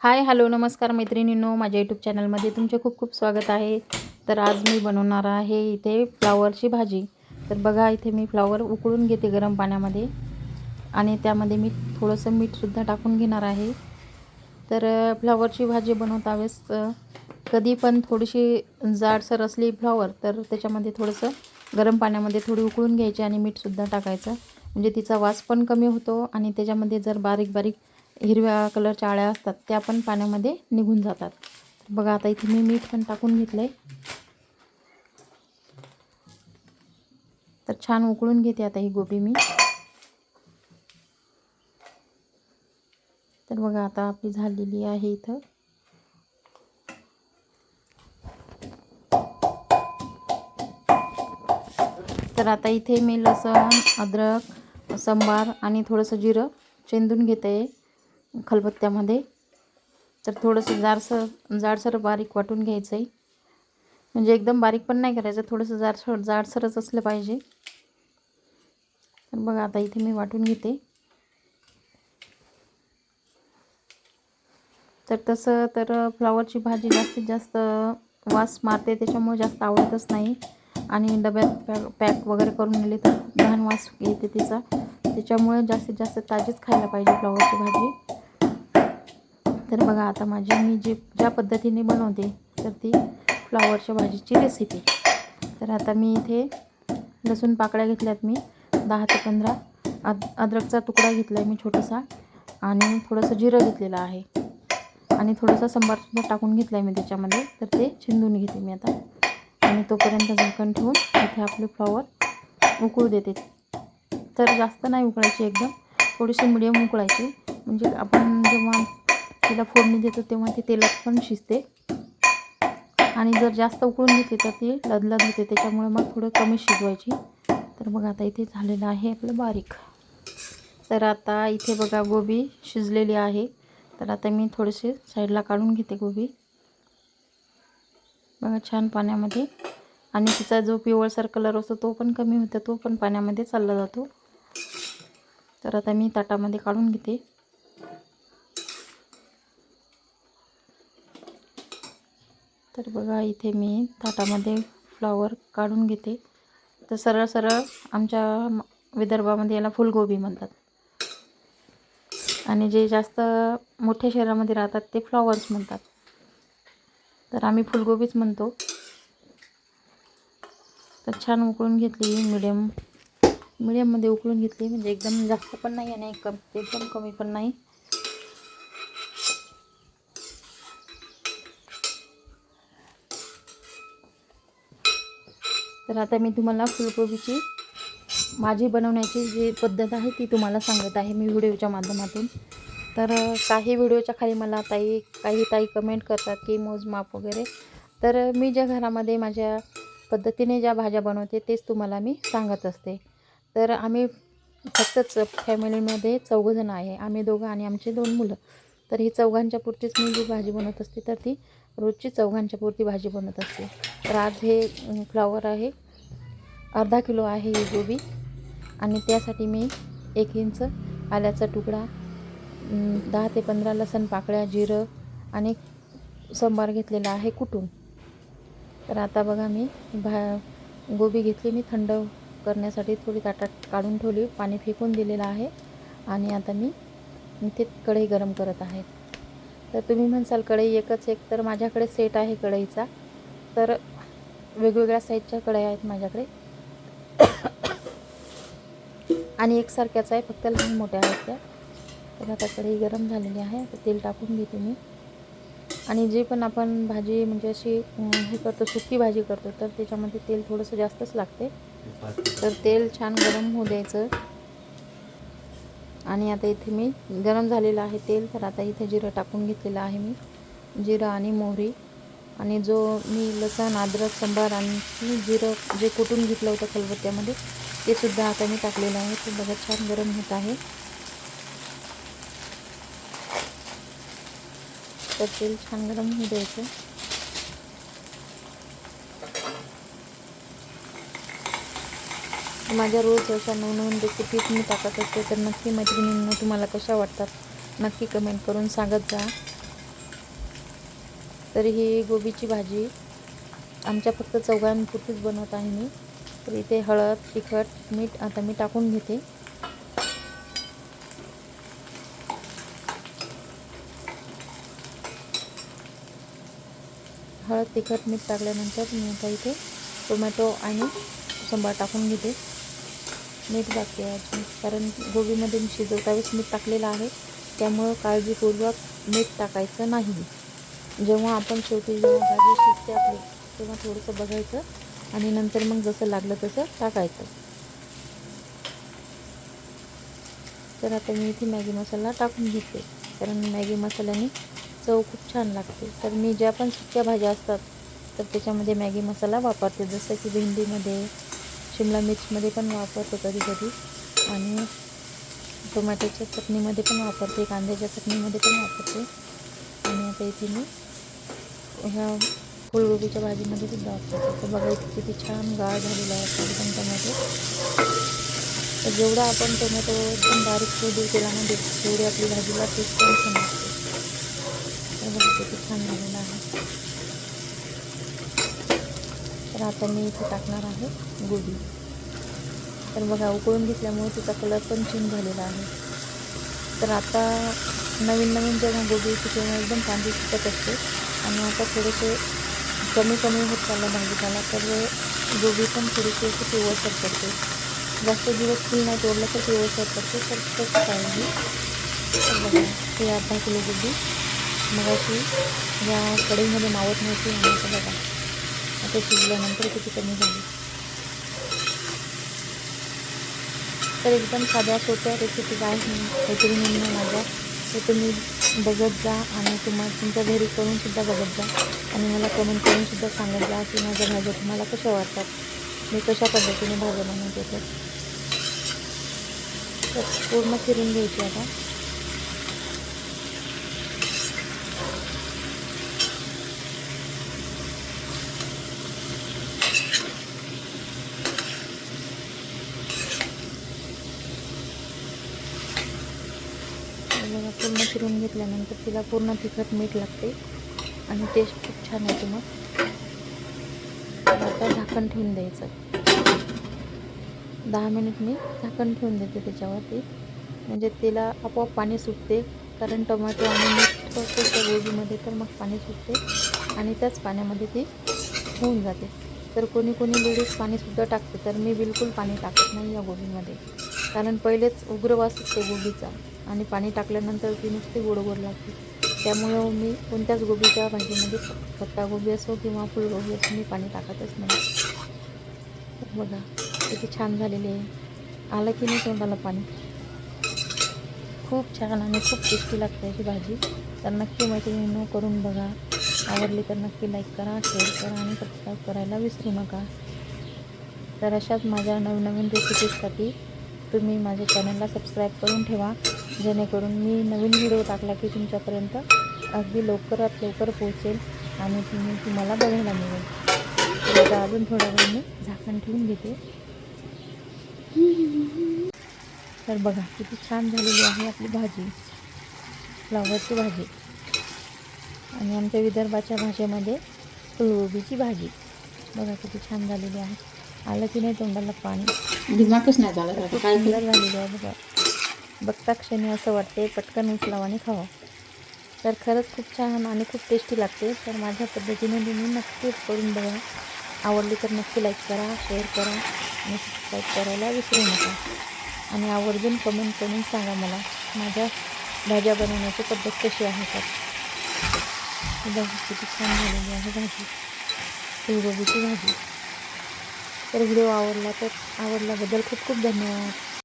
Hi hello नमस्कार मैत्रिणींनो. माझ्या यूट्यूब चॅनलमध्ये तुमचे खूप खूप स्वागत आहे. तर आज मी बनवणार आहे इथे फ्लावरची भाजी. तर बघा इथे मी फ्लावर उकळून घेते गरम पाण्यामध्ये. आणि त्यामध्ये मी थोडंसं मीठसुद्धा टाकून घेणार आहे. तर फ्लावरची भाजी बनवता वेळेस कधी पण थोडीशी जाडसर असली फ्लावर तर त्याच्यामध्ये थोडंसं गरम पाण्यामध्ये थोडी उकळून घ्यायची आणि मीठसुद्धा टाकायचं. म्हणजे तिचा वास पण कमी होतो आणि त्याच्यामध्ये जर बारीक बारीक हिरव्या कलरच्या आळ्या असतात त्या पण पाण्यामध्ये निघून जातात. बघा आता इथे मी मीठ पण टाकून घेतलं आहे तर छान उकळून घेते आता ही गोबी मी. तर बघा आता आपली झालेली आहे इथं. तर आता इथे मी लसण अद्रक सांबार आणि थोडंसं जिरं चेंदून घेते. खलबत्त्यामध्ये. तर थोडंसं जाडसर जाडसर बारीक वाटून घ्यायचं आहे म्हणजे एकदम बारीक पण नाही करायचं थोडंसं जाडसर जाडसरच असलं पाहिजे. तर बघा आता इथे मी वाटून घेते. तर तसं तर फ्लावरची भाजी जास्तीत जास्त वास मारते त्याच्यामुळे जास्त आवडतच नाही. आणि डब्यात पॅक पॅक वगैरे करून नेली तर घाण वास येते तिचा. त्याच्यामुळे जास्तीत जास्त ताजीच खायला पाहिजे फ्लावरची भाजी. तर बघा आता माझी मी जे ज्या पद्धतीने बनवते तर ती फ्लावरच्या भाजीची रेसिपी तर आता मी इथे लसूण पाकळ्या घेतल्यात मी. दहा ते पंधरा अद अद्रकचा तुकडा घेतला आहे मी छोटासा आणि थोडंसं जिरं घेतलेलं आहे. आणि थोडंसं संबारसुद्धा टाकून घेतलं आहे मी त्याच्यामध्ये. तर ते चिंदून घेते मी आता. आणि तोपर्यंत झाकण ठेवून इथे आपले फ्लॉवर उकळू देते. तर जास्त नाही उकळायची एकदम. थोडीशी मिडियम उकळायची. म्हणजे आपण जेव्हा तिला फोडणी देतो तेव्हा ती तेलात पण शिजते. आणि जर जास्त उकळून घेतली तर ती लदलद होते त्याच्यामुळे मग थोडं कमी शिजवायची. तर बघा आता इथे झालेलं आहे आपलं बारीक. तर आता इथे बघा गोबी शिजलेली आहे. तर आता मी थोडेसे साईडला काढून घेते गोबी. बघा छान पाण्यामध्ये. आणि तिचा जो पिवळसर कलर असतो तो पण कमी होतो तो पण पाण्यामध्ये चालला जातो. तर आता मी ताटामध्ये काढून घेते. तर बघा इथे मी ताटामध्ये फ्लॉवर काढून घेते. तर सरळ सरळ आमच्या विदर्भामध्ये याला फुलगोबी म्हणतात. आणि जे जास्त मोठ्या शहरामध्ये राहतात ते फ्लॉवर्स म्हणतात. तर आम्ही फुलगोबीच म्हणतो. तर छान उकळून घेतली मिडियम मिडियममध्ये उकळून घेतली. म्हणजे एकदम जास्त पण नाही आणि कम एकदम कमी पण नाही. तर आता मी तुम्हाला फुलकोबीची माझी बनवण्याची जी पद्धत आहे ती तुम्हाला सांगत आहे मी व्हिडिओच्या माध्यमातून. तर काही व्हिडिओच्या खाली मला ताई काही ताई कमेंट करतात की मोजमाप वगैरे. तर मी ज्या घरामध्ये माझ्या पद्धतीने ज्या भाज्या बनवते तेच तुम्हाला मी सांगत असते. तर आम्ही फक्तच फॅमिलीमध्ये चौघंजणं आहे. आम्ही दोघं आणि आमचे दोन मुलं. तर ही चौघांच्या पुरतीच मी जी भाजी बनवत असते तर ती रोजची चौघांच्या पुरती भाजी बनवत असते. तर आज हे फ्लॉवर फ्लावर आहे. अर्धा किलो आहे ही गोबी. आणि त्यासाठी मी एक इंच आल्याचा तुकडा दहा ते पंधरा लसण पाकळ्या जिरं आणि सांबार घेतलेला आहे कुटून. तर आता बघा मी भा गोबी घेतली मी थंड करण्यासाठी थोडी ताटात काढून ठेवली पाणी फेकून दिलेलं आहे. आणि आता मी मी ते कढई गरम करत आहे. तर तुम्ही म्हणसाल कढई एकच एक तर माझ्याकडे सेट आहे कढईचा. तर वेगवेगळ्या साईजच्या कढया आहेत माझ्याकडे. आणि एकसारख्याच आहे फक्त लहान मोठ्या आहेत त्या. तर आता कढई गरम झालेली आहे तर तेल टाकून घेते मी. आणि जे पण आपण भाजी म्हणजे अशी हे करतो सुकी भाजी करतो तर त्याच्यामध्ये तेल थोडंसं जास्तच लागते. तर तेल छान गरम होऊ द्यायचं. आणि आता इथे मी गरम झालेलं आहे तेल तर आता इथे जिरं टाकून घेतलेलं आहे मी. जिरं आणि मोहरी. आणि जो मी लसण अद्रक सांबार आणि जिरं जे कुटून घेतलं होतं खलबत्त्यामध्ये ते सुद्धा आता मी टाकलेलं आहे. ते बघा छान गरम होत आहे. तर तेल छान गरम होऊ द्यायचं. माझ्या रोज अशा नवनवीन रेसिपीज मी टाकत असते तर नक्की मैत्रिणींना तुम्हाला कशा वाटतात? नक्की कमेंट करून सांगत जा. तर ही गोबीची भाजी. आमच्या फक्त चौघांपुरतीच बनवत आहे मी. तर इथे हळद तिखट मीठ आता मी टाकून घेते. हळद तिखट मीठ टाकल्यानंतर मी आता इथे टोमॅटो आणि सांबार टाकून घेते. मीठ टाकते अजून कारण गोबीमध्ये मी शिजवतावेळेस मीठ टाकलेलं आहे. त्यामुळं काळजीपूर्वक मीठ टाकायचं नाही. जेव्हा आपण शेवटी जेव्हा भाजी शिजते आपली तेव्हा थोडंसं बघायचं आणि नंतर मग जसं लागलं तसं टाकायचं. तर आता मी इथे मॅगी मसाला टाकून घेते. कारण मॅगी मसाल्याने चव खूप छान लागते. तर मी ज्या पण सुक्या भाज्या असतात तर त्याच्यामध्ये मॅगी मसाला वापरते. जसं की भेंडीमध्ये शिमला मिर्चमध्ये पण वापरतो कधी कधी. आणि टोमॅटोच्या चटणीमध्ये पण वापरते कांद्याच्या चटणीमध्ये पण वापरते. आणि आता इथे मी ह्या फुलगोबीच्या भाजीमध्ये सुद्धा वापरते. तर बघा इथे किती छान गाळ झालेला आहे एकदम टोमॅटो. तर जेवढा आपण टोमॅटो एकदम बारीक फोडू केला म्हणजे तेवढी आपली भाजीला टेस्ट पण छान असते बघा किती छान झालेलं आहे. तर आता मी इथे टाकणार आहे गोबी. तर बघा उकळून घेतल्यामुळे तिचा कलर पण चेंज झालेला आहे. तर आता नवीन नवीन जेव्हा गोबी येते तेव्हा एकदम कांदे सुकत असते. आणि आता थोडेसे कमी कमी होत चाललं भाजीपाला तर गोबी पण थोडीशी अशी पिवळसर पडते. जास्त दिवस फुल नाही तोडलं तर पिवळसर पडते तर तसं पाहिजे तर बघा हे अर्धा किलो गोबी मग अशी या कढईमध्ये मावत नव्हती आणि बघा. आता शिजल्यानंतर किती कमी झाली? तर एकदम साध्या सोप्या रेसिपीज काहीतरी मैत्रिणींना माझ्या. ते तुम्ही बघत जा आणि तुम्हा तुमच्या घरी करूनसुद्धा बघत जा. आणि मला कमेंट करूनसुद्धा सांगत जा की माझ्या भाज्या तुम्हाला कशा वाटतात. मी कशा पद्धतीने भाज्या बनवते तर पूर्ण फिरून घ्यायची आता तर बघा पूर्ण फिरून घेतल्यानंतर तिला पूर्ण तिखट मीठ लागते. आणि टेस्ट खूप छान येते मग आता झाकण ठेवून द्यायचं. दहा मिनिट मी झाकण ठेवून देते त्याच्यावरती. म्हणजे तिला आपोआप पाणी सुटते. कारण टोमॅटो आणि मीठ त्या गोबीमध्ये तर मग पाणी सुटते. आणि त्याच पाण्यामध्ये ती होऊन जाते. तर कोणी कोणी लेडीज पाणीसुद्धा टाकते. तर मी बिलकुल पाणी टाकत नाही या गोबीमध्ये. कारण पहिलेच उग्र वास असते गोबीचा. आणि पाणी टाकल्यानंतर ती नुसती गोड गोड लागते. त्यामुळं मी कोणत्याच गोबीच्या भाजीमध्ये पत्तागोबी असो किंवा फुलगोबी असो मी पाणी टाकतच नाही. बघा किती छान झालेली आहे. आलं की नाही तोंडाला पाणी? खूप छान आणि खूप टेस्टी लागते अशी भाजी. तर नक्की मैत्रिणींनो करून बघा. आवडली तर नक्की लाईक करा शेअर करा आणि सबस्क्राईब करायला विसरू नका. तर अशाच माझ्या नवनवीन रेसिपीजसाठी तुम्ही माझ्या चॅनलला सबस्क्राईब करून ठेवा. जेणेकरून मी नवीन व्हिडिओ टाकला की तुमच्यापर्यंत अगदी लवकरात लवकर पोहोचेल आणि तुम्ही तुम्हाला बघायला मिळेल. आता अजून थोड्या वेळ मी झाकण ठेवून घेते. तर बघा किती छान झालेली आहे आपली भाजी. फ्लावरची भाजी. आणि आमच्या विदर्भाच्या भाषेमध्ये फुलगोबीची भाजी. बघा किती छान झालेली आहे. आलं की नाही तोंडाला पाणी. दिमागच नाही झाला काय झालेली आहे बघा. बघता क्षणी असं वाटते पटकन उचलावं आणि खावं. तर खरंच खूप छान आणि खूप टेस्टी लागते. तर माझ्या पद्धतीने तुम्ही नक्कीच करून बघा. आवडली तर नक्की लाईक करा शेअर करा आणि सबस्क्राईब करायला विसरू नका. आणि आवर्जून कमेंट करून सांगा मला माझ्या भाज्या बनवण्याची पद्धत कशी आहे तर. किती छान झालेली आहे भाजी. फुलगोबीची भाजी. तर व्हिडिओ आवडला तर आवडल्याबद्दल खूप खूप धन्यवाद.